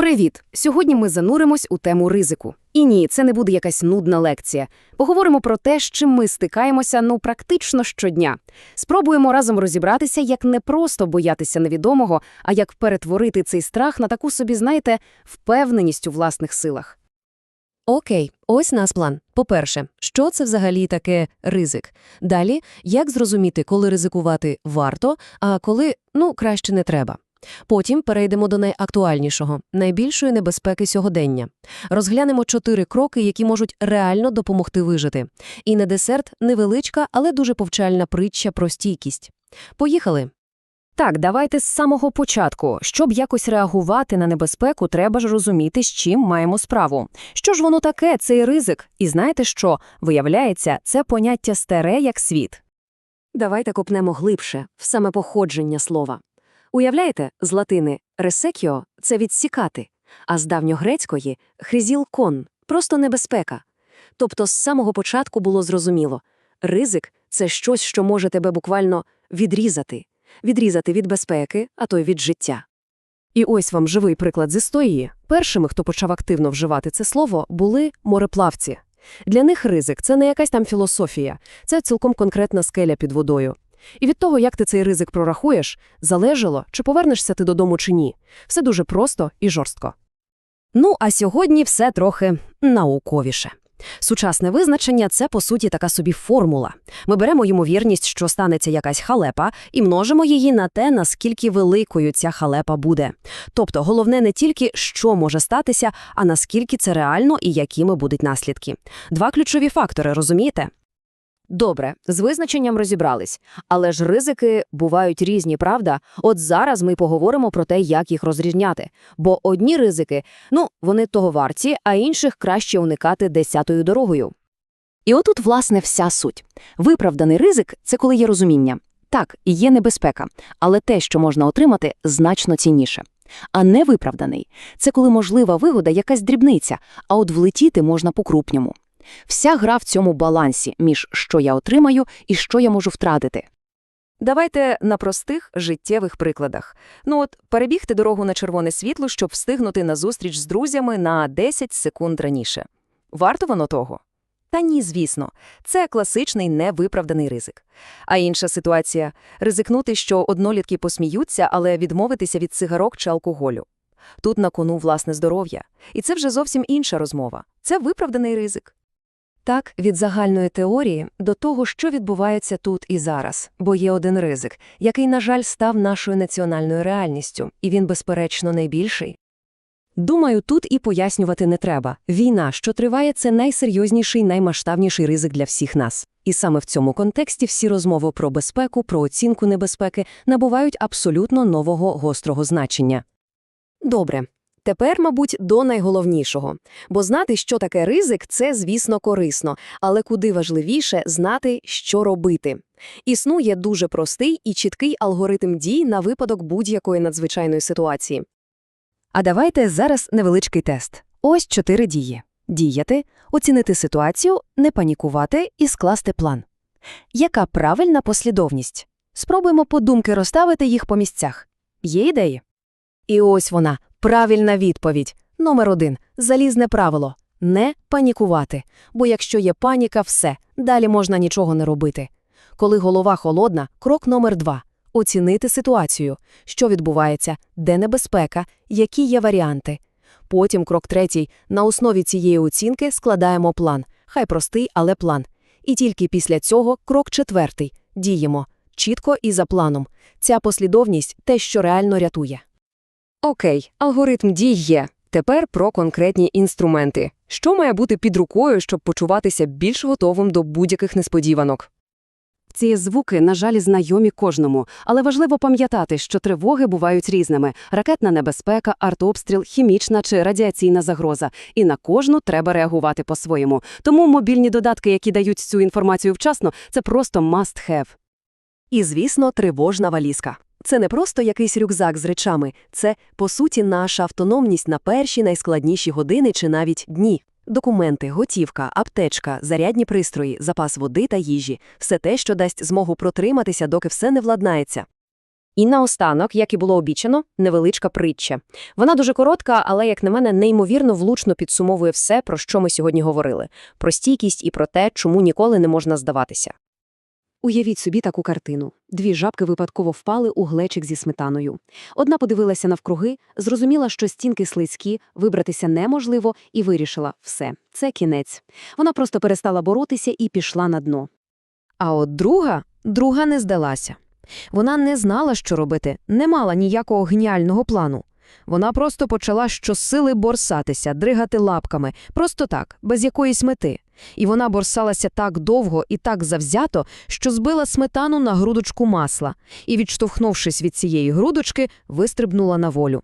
Привіт! Сьогодні ми зануримось у тему ризику. І ні, це не буде якась нудна лекція. Поговоримо про те, з чим ми стикаємося ну практично щодня. Спробуємо разом розібратися, як не просто боятися невідомого, а як перетворити цей страх на таку собі, знаєте, впевненість у власних силах. Окей, ось нас план. По-перше, що це взагалі таке ризик? Далі, як зрозуміти, коли ризикувати варто, а коли, ну, краще не треба. Потім перейдемо до найактуальнішого, найбільшої небезпеки сьогодення. Розглянемо чотири кроки, які можуть реально допомогти вижити. І на десерт невеличка, але дуже повчальна притча про стійкість. Поїхали! Так, давайте з самого початку. Щоб якось реагувати на небезпеку, треба ж розуміти, з чим маємо справу. Що ж воно таке, цей ризик? І знаєте що? Виявляється, це поняття старе як світ. Давайте копнемо глибше, в саме походження слова. Уявляєте, з латини «ресекіо» – це «відсікати», а з давньогрецької «хризіл-кон» – просто небезпека. Тобто з самого початку було зрозуміло – ризик – це щось, що може тебе буквально відрізати. Відрізати від безпеки, а то й від життя. І ось вам живий приклад з історії. Першими, хто почав активно вживати це слово, були мореплавці. Для них ризик – це не якась там філософія, це цілком конкретна скеля під водою. І від того, як ти цей ризик прорахуєш, залежало, чи повернешся ти додому чи ні. Все дуже просто і жорстко. Ну, а сьогодні все трохи науковіше. Сучасне визначення – це, по суті, така собі формула. Ми беремо ймовірність, що станеться якась халепа, і множимо її на те, наскільки великою ця халепа буде. Тобто головне не тільки, що може статися, а наскільки це реально і якими будуть наслідки. Два ключові фактори, розумієте? Добре, з визначенням розібрались. Але ж ризики бувають різні, правда? От зараз ми поговоримо про те, як їх розрізняти. Бо одні ризики, ну, вони того варті, а інших краще уникати десятою дорогою. І отут, власне, вся суть. Виправданий ризик – це коли є розуміння. Так, і є небезпека, але те, що можна отримати, значно цінніше. А невиправданий – це коли можлива вигода якась дрібниця, а от влетіти можна по-крупньому. Вся гра в цьому балансі між що я отримаю і що я можу втратити. Давайте на простих життєвих прикладах. Ну от, перебігти дорогу на червоне світло, щоб встигнути на зустріч з друзями на 10 секунд раніше. Варто воно того? Та ні, звісно. Це класичний невиправданий ризик. А інша ситуація – ризикнути, що однолітки посміються, але відмовитися від цигарок чи алкоголю. Тут на кону власне здоров'я. І це вже зовсім інша розмова. Це виправданий ризик. Так, від загальної теорії до того, що відбувається тут і зараз, бо є один ризик, який, на жаль, став нашою національною реальністю, і він, безперечно, найбільший. Думаю, тут і пояснювати не треба. Війна, що триває, це найсерйозніший, наймасштабніший ризик для всіх нас. І саме в цьому контексті всі розмови про безпеку, про оцінку небезпеки набувають абсолютно нового гострого значення. Добре. Тепер, мабуть, до найголовнішого. Бо знати, що таке ризик, це, звісно, корисно, але куди важливіше знати, що робити. Існує дуже простий і чіткий алгоритм дій на випадок будь-якої надзвичайної ситуації. А давайте зараз невеличкий тест. Ось чотири дії. Діяти, оцінити ситуацію, не панікувати і скласти план. Яка правильна послідовність? Спробуємо подумки розставити їх по місцях. Є ідеї? І ось вона, правильна відповідь. Номер один – залізне правило. Не панікувати. Бо якщо є паніка, все, далі можна нічого не робити. Коли голова холодна, крок номер два – оцінити ситуацію. Що відбувається, де небезпека, які є варіанти. Потім крок третій – на основі цієї оцінки складаємо план. Хай простий, але план. І тільки після цього крок четвертий – діємо. Чітко і за планом. Ця послідовність – те, що реально рятує. Окей, алгоритм дій є. Тепер про конкретні інструменти. Що має бути під рукою, щоб почуватися більш готовим до будь-яких несподіванок? Ці звуки, на жаль, знайомі кожному, але важливо пам'ятати, що тривоги бувають різними: ракетна небезпека, артобстріл, хімічна чи радіаційна загроза. І на кожну треба реагувати по-своєму. Тому мобільні додатки, які дають цю інформацію вчасно, це просто must have. І, звісно, тривожна валізка. Це не просто якийсь рюкзак з речами, це, по суті, наша автономність на перші найскладніші години чи навіть дні. Документи, готівка, аптечка, зарядні пристрої, запас води та їжі – все те, що дасть змогу протриматися, доки все не владнається. І наостанок, як і було обіцяно, невеличка притча. Вона дуже коротка, але, як на мене, неймовірно влучно підсумовує все, про що ми сьогодні говорили. Про стійкість і про те, чому ніколи не можна здаватися. Уявіть собі таку картину. Дві жабки випадково впали у глечик зі сметаною. Одна подивилася навкруги, зрозуміла, що стінки слизькі, вибратися неможливо, і вирішила – все, це кінець. Вона просто перестала боротися і пішла на дно. А от друга, друга не здалася. Вона не знала, що робити, не мала ніякого геніального плану. Вона просто почала щосили борсатися, дригати лапками, просто так, без якоїсь мети. І вона борсалася так довго і так завзято, що збила сметану на грудочку масла і, відштовхнувшись від цієї грудочки, вистрибнула на волю.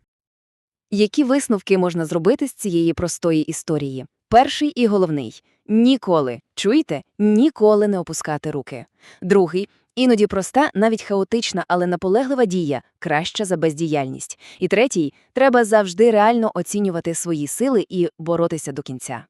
Які висновки можна зробити з цієї простої історії? Перший і головний – ніколи, чуєте, ніколи не опускати руки. Другий – іноді проста, навіть хаотична, але наполеглива дія краща за бездіяльність. І третій – треба завжди реально оцінювати свої сили і боротися до кінця.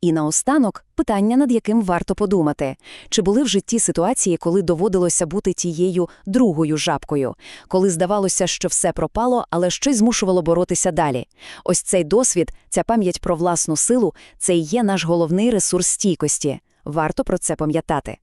І наостанок питання, над яким варто подумати. Чи були в житті ситуації, коли доводилося бути тією другою жабкою? Коли здавалося, що все пропало, але щось змушувало боротися далі? Ось цей досвід, ця пам'ять про власну силу – це і є наш головний ресурс стійкості. Варто про це пам'ятати.